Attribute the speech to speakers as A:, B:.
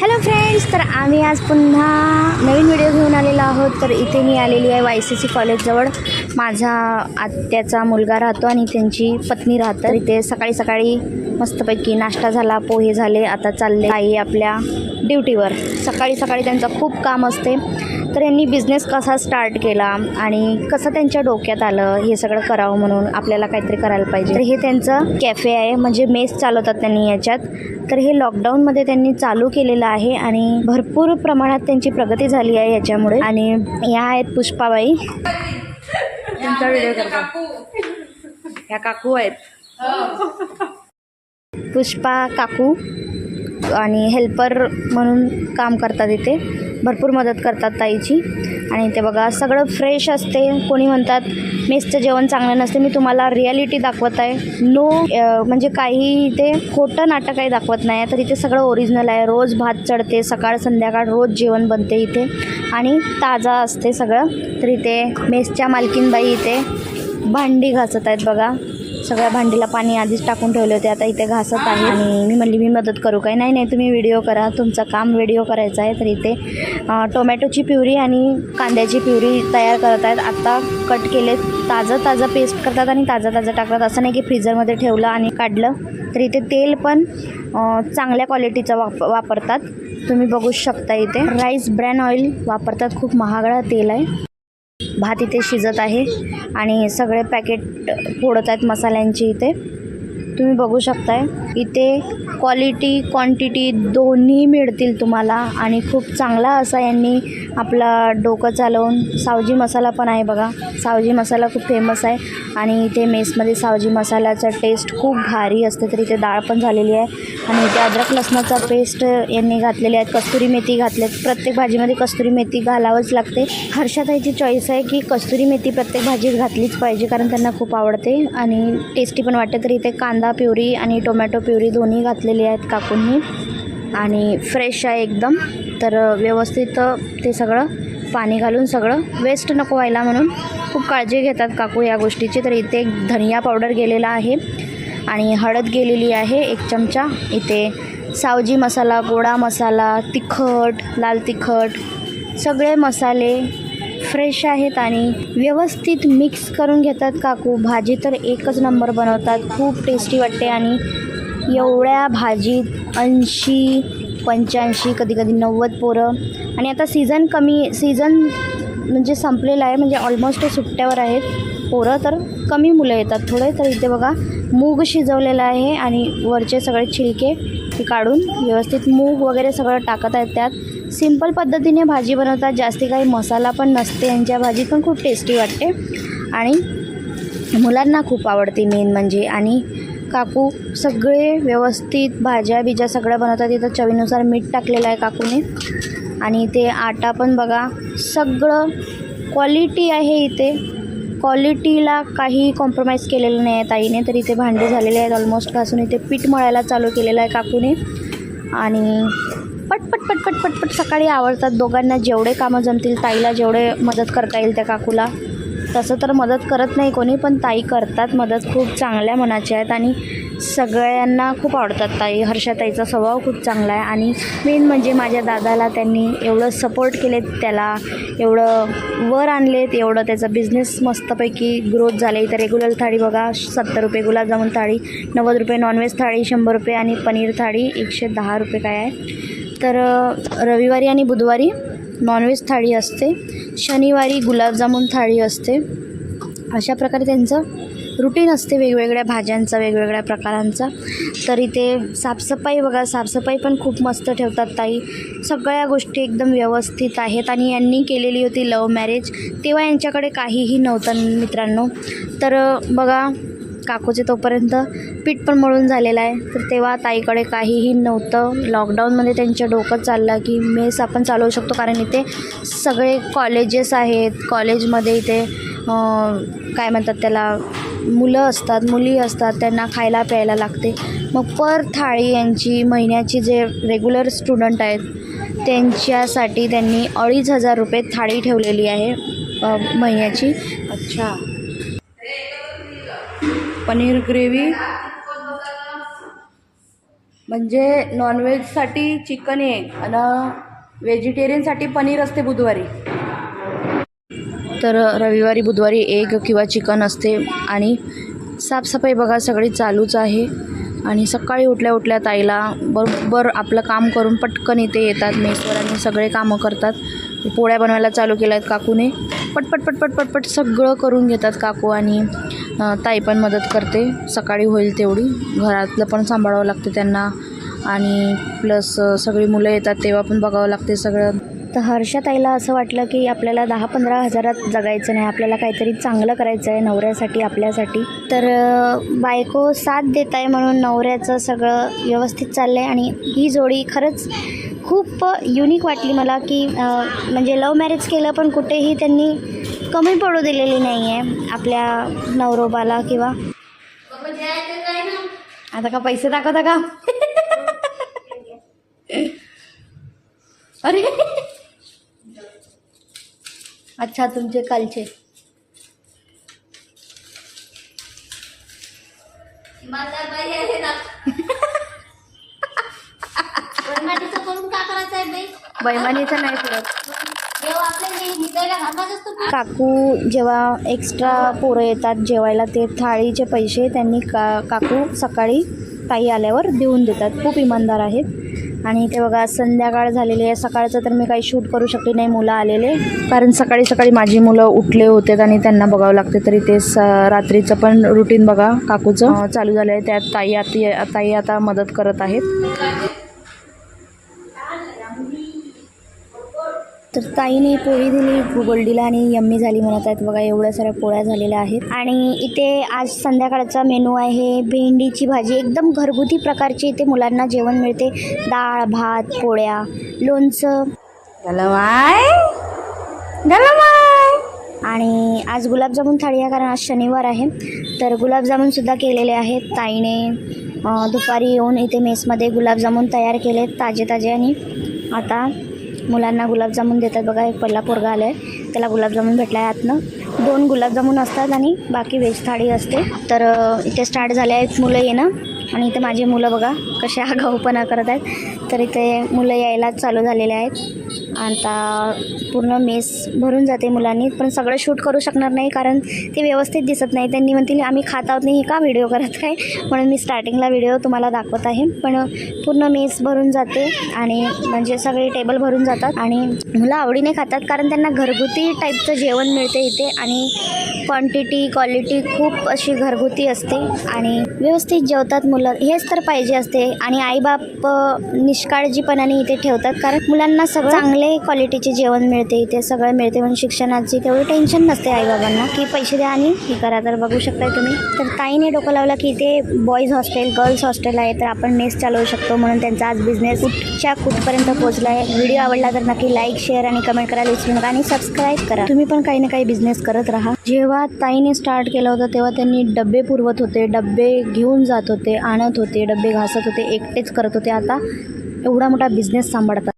A: Hello friends तर आम्ही आज पुन्हा नवीन व्हिडिओ घेऊन आलेलो आहोत. तर इथे मी आलेली आहे वाय सी सी कॉलेजजवळ माझा आत्याचा मुलगा राहतो आणि त्यांची पत्नी राहतं तर इथे सकाळी सकाळी मस्तपैकी नाश्ता झाला पोहे झाले. आता चालले आई आपल्या ड्युटीवर सकाळी सकाळी त्यांचं खूप काम असते. तर यांनी बिझनेस कसा स्टार्ट केला आणि कसं त्यांच्या डोक्यात आलं हे सगळं करावं म्हणून आपल्याला काहीतरी करायला पाहिजे. तर हे त्यांचं कॅफे आहे म्हणजे मेस चालवतात त्यांनी याच्यात. तर हे लॉकडाऊनमध्ये त्यांनी चालू केलेलं आहे आणि भरपूर प्रमाणात त्यांची प्रगती झाली आहे याच्यामुळे. आणि या आहेत पुष्पाबाई.
B: व्हिडिओ ह्या काकू आहेत.
A: पुष्पा काकू आणि हेल्पर म्हणून काम करतात इथे. भरपूर मदत करतात ताईची. आणि ते बघा सगळं फ्रेश असते. कोणी म्हणतात मेसचं जेवण चांगलं नसते. मी तुम्हाला रियालिटी दाखवत आहे. नो म्हणजे काही इथे खोटं नाटक काही दाखवत नाही आहे. तर इथे सगळं ओरिजिनल आहे. रोज भात चढते सकाळ संध्याकाळ रोज जेवण बनते इथे. आणि ताजा असते सगळं. तर इथे मेसच्या मालकीनबाई इथे भांडी घासत आहेत बघा. सगळ्या भांडीला पाणी आधीच टाकून ठेवले होते. आता इथे घासत आहे. आणि मी म्हणली मी मदत करू काय? नाही नाही तुम्ही व्हिडिओ करा. तुमचं काम व्हिडिओ करायचं आहे. तर इथे टोमॅटोची प्युरी आणि कांद्याची प्युरी तयार करत आहेत. आत्ता कट केले. ताजं ताजं पेस्ट करतात आणि ताजं ताजं टाकतात. असं नाही की फ्रीजरमध्ये ठेवलं आणि काढलं. तर इथे तेल पण चांगल्या क्वालिटीचं वाप वापरतात. तुम्ही बघू शकता इथे. राईस ब्रॅन ऑइल वापरतात. खूप महागडा तेल आहे. भात इथे शिजत आहे आणि सगळे पॅकेट फोडत आहेत मसाल्यांची इथे. तुम्ही बघू शकताय. इथे क्वालिटी क्वांटिटी दोन्ही मिळतील तुम्हाला. आणि खूप चांगला असा यांनी आपला डोकं चालवून सावजी मसाला पण आहे बघा. सावजी मसाला खूप फेमस आहे. आणि इथे मेसमध्ये सावजी मसाल्याचा टेस्ट खूप भारी असते. तर इथे डाळ पण झालेली आहे. आणि इथे अद्रक लसणाचा पेस्ट यांनी घातलेले आहेत कस्तुरी मेथी घातल्यात. प्रत्येक भाजीमध्ये कस्तुरी मेथी घालावंच लागते. हर्षाताईची चॉईस आहे की कस्तुरी मेथी प्रत्येक भाजीत घातलीच पाहिजे कारण त्यांना खूप आवडते आणि टेस्टी पण वाटते. तर इथे कांदा प्युरी आणि टोमॅटो प्युरी दोन्ही घातलेली आहेत काकूंनी. आणि फ्रेश आहे एकदम. तर व्यवस्थित ते सगळं पाणी घालून सगळं. वेस्ट नको व्हायला म्हणून खूप काळजी घेतात काकू या गोष्टीची. तर इथे एक धनिया पावडर गेलेला आहे. आणि हळद गेलेली आहे एक चमचा. इथे सावजी मसाला गोडा मसाला तिखट लाल तिखट सगळे मसाले फ्रेश आहेत आणि व्यवस्थित मिक्स करून घेतात काकू. भाजी तर एकच नंबर बनवतात. खूप टेस्टी वाटते आणि एवढ्या भाजीत ऐंशी पंच्याऐंशी कधी कधी नव्वद पोरं. आणि आता सीझन कमी सीझन म्हणजे संपलेला आहे म्हणजे ऑलमोस्ट सुट्ट्यावर आहेत. पोरं तर कमी मुलं येतात थोडे तर इथे बघा मूग शिजवलेलं आहे आणि वरचे सगळे छिलके ते काढून व्यवस्थित मूग वगैरे सगळं टाकत आहेत त्यात. सिंपल पद्धतीने भाजी बनवतात. जास्ती काही मसाला पण नसते. यांच्या भाजीत पण खूप टेस्टी वाटते. आणि मुलांना खूप आवडते मेन म्हणजे. आणि काकू सगळे व्यवस्थित भाज्या बिज्या सगळ्या बनवतात. इथं चवीनुसार मीठ टाकलेलं आहे काकूने. आणि ते आटा पण बघा. सगळं क्वालिटी आहे इथे. क्वालिटीला काही कॉम्प्रोमाइज केलेलं नाही आहे ताईने. तर इथे भांडे झालेले आहेत. ऑलमोस्ट घासून इथे पीठ मळायला चालू केलेलं आहे काकूने. आणि पटपट पटपट पटपट सकाळी आवडतात. दोघांना जेवढे कामं जमतील ताईला जेवढे मदत करता येईल त्या काकूला. तसं तर मदत करत नाही कोणी पण ताई करतात मदत. खूप चांगल्या मनाच्या आहेत आणि सगळ्यांना खूप आवडतात ताई. हर्षाताईचा स्वभाव खूप चांगला आहे आणि मेन म्हणजे माझ्या दादाला त्यांनी एवढं सपोर्ट केलेत त्याला एवढं वर आणलेत एवढं त्याचा बिझनेस मस्तपैकी ग्रोथ झाले इथं रेग्युलर थाळी बघा सत्तर रुपये गुलाबजामुन थाळी नव्वद रुपये नॉनव्हेज थाळी शंभर रुपये आणि पनीर थाळी एकशे दहा रुपये काय आहे. तर रविवारी आणि बुधवारी नॉनव्हेज थाळी असते. शनिवारी गुलाबजामुन थाळी असते. अशा प्रकारे त्यांचं रुटीन असते वेगवेगळ्या भाज्यांचा वेगवेगळ्या प्रकारांचा. तर इथे साफसफाई बघा साफसफाई पण खूप मस्त ठेवतात ताई. सगळ्या गोष्टी एकदम व्यवस्थित आहेत आणि यांनी केलेली होती लव मॅरेज तेव्हा यांच्याकडे काहीही नव्हतं मित्रांनो. तर बघा काकूचे तोपर्यंत पीठ पण मळून झालेलं आहे. तर तेव्हा ताईकडे काहीही नव्हतं. लॉकडाऊनमध्ये त्यांच्या डोकं चाललं की मेस आपण चालवू शकतो. कारण इथे सगळे कॉलेजेस आहेत. कॉलेजमध्ये इथे काय म्हणतात त्याला मुलं असतात मुली असतात. त्यांना खायला प्यायला लागते. मग पर थाळी यांची महिन्याची जे रेग्युलर स्टुडंट आहेत त्यांच्यासाठी त्यांनी अडीच हजार रुपये थाळी ठेवलेली आहे महिन्याची.
B: अच्छा. पनीर ग्रेव्ही. म्हणजे नॉनव्हेजसाठी चिकन एग आणि व्हेजिटेरियनसाठी पनीर असते बुधवारी.
A: तर रविवारी बुधवारी एग किंवा चिकन असते. आणि साफसफाई बघा सगळी चालूच आहे. आणि सकाळी उठल्या उठल्या ताईला बरोबर आपलं काम करून पटकन इथे येतात मेसवर आणि सगळे कामं करतात. पोळ्या बनवायला चालू केल्या आहेत काकूने. पटपट पटपट पटपट सगळं करून घेतात काकू आणि ताई पण मदत करते. सकाळी होईल तेवढी. घरातलं पण सांभाळावं लागते त्यांना. आणि प्लस सगळी मुलं येतात तेव्हा पण बघावं लागते सगळं. तर हर्षताईला असं वाटलं की आपल्याला दहा पंधरा हजारात जगायचं नाही. आपल्याला काहीतरी चांगलं करायचं आहे नवऱ्यासाठी आपल्यासाठी. तर बायको साथ देत आहे म्हणून नवऱ्याचं सगळं व्यवस्थित चाललं आहे आणि ही जोडी खरंच खूप युनिक वाटली मला की म्हणजे लव मॅरेज केलं पण कुठेही त्यांनी कमी पडू दिलेली नाही आहे आपल्या नवरोबाला किंवा आता का पैसे दाखवता का? अरे! अच्छा तुमचे कालचे
C: वैमानिकचं करून का करायचं आहे बाई?
A: बैमानीचं नाही
C: निघायला असतो
A: काकू जेव्हा एक्स्ट्रा पोरं येतात जेवायला ते थाळीचे पैसे त्यांनी का काकू सकाळी ताई आल्यावर देऊन देतात. खूप इमानदार आहेत. आणि ते बघा संध्याकाळ झालेली आहे. सकाळचं तर मी काही शूट करू शकली नाही मुलं आलेले. कारण सकाळी सकाळी माझी मुलं उठले होते आणि त्यांना बघावं लागते. तरी ते स रात्रीचं पण रुटीन बघा काकूचं. अं, चालू झालं आहे त्यात ताई आता ताई आता मदत करत आहेत. तर ताईने पोळी दिली गोल्डीला आणि यम्मी झाली म्हणत आहेत. बघा एवढ्या साऱ्या पोळ्या झालेल्या आहेत. आणि इथे आज संध्याकाळचा मेनू आहे भेंडीची भाजी. एकदम घरगुती प्रकारची इथे मुलांना जेवण मिळते. डाळ भात पोळ्या लोणचं.
B: गलमाय
A: आणि आज गुलाबजामुन थाळी आहे कारण आज शनिवार आहे. तर गुलाबजामुनसुद्धा केलेले आहेत. ताईने दुपारी येऊन इथे मेसमध्ये गुलाबजामुन तयार केले ताजे ताजे आणि आता मुलांना गुलाबजामुन देतात बघा एक पहिला पोरगा आला आहे त्याला गुलाबजामुन भेटला आहे आतनं. दोन गुलाबजामुन असतात आणि बाकी व्हेज थाळी असते. तर इथे स्टार्ट झाले आहेत मुलं येणं. आणि इथे माझी मुलं बघा कसे आगाऊपणा करत आहेत. तर इथे मुलं यायला चालू झालेले आहेत. आता पूर्ण मेस भरून जाते मुलांनी पण सगळं शूट करू शकणार नाही कारण ते व्यवस्थित दिसत नाही. त्यांनी म्हणतील आम्ही खात आहोत नाही का व्हिडिओ करत आहे? म्हणून मी स्टार्टिंगला व्हिडिओ तुम्हाला दाखवत आहे. पण पूर्ण मेस भरून जाते आणि म्हणजे सगळे टेबल भरून जातात. आणि मुलं आवडीने खातात कारण त्यांना घरगुती टाईपचं जेवण मिळते इथे. आणि क्वांटिटी क्वालिटी खूप अशी घरगुती असते. आणि व्यवस्थित जेवतात मुलं. हेच तर पाहिजे असते. आणि आईबाप निष्काळजीपणाने इथे ठेवतात. कारण मुलांना सगळं चांगले क्वालिटीचे जेवण मिळते. इथे सगळं मिळते. म्हणून शिक्षणाची तेवढी टेन्शन नसते आईबाबांना. की पैसे द्या आणि हे करा. तर बघू शकताय तुम्ही. तर ताईने डोकं लावलं की इथे बॉईज हॉस्टेल गर्ल्स हॉस्टेल आहे. तर आपण मेस चालवू शकतो. म्हणून त्यांचा आज बिझनेस कुठच्या कुठपर्यंत पोहोचला आहे व्हिडिओ आवडला तर नक्की लाईक शेअर आणि कमेंट करायला विसरू नका. आणि सबस्क्राईब करा. तुम्ही पण काही ना काही बिझनेस करत राहा. जेव्हा ताईने स्टार्ट केलं होतं तेव्हा त्यांनी डबे पुरवत होते. डबे घेऊन जात होते. आणत होते डबे घासत होते एकटेच करत होते. आता एवढा मोठा बिझनेस सांभाळतात.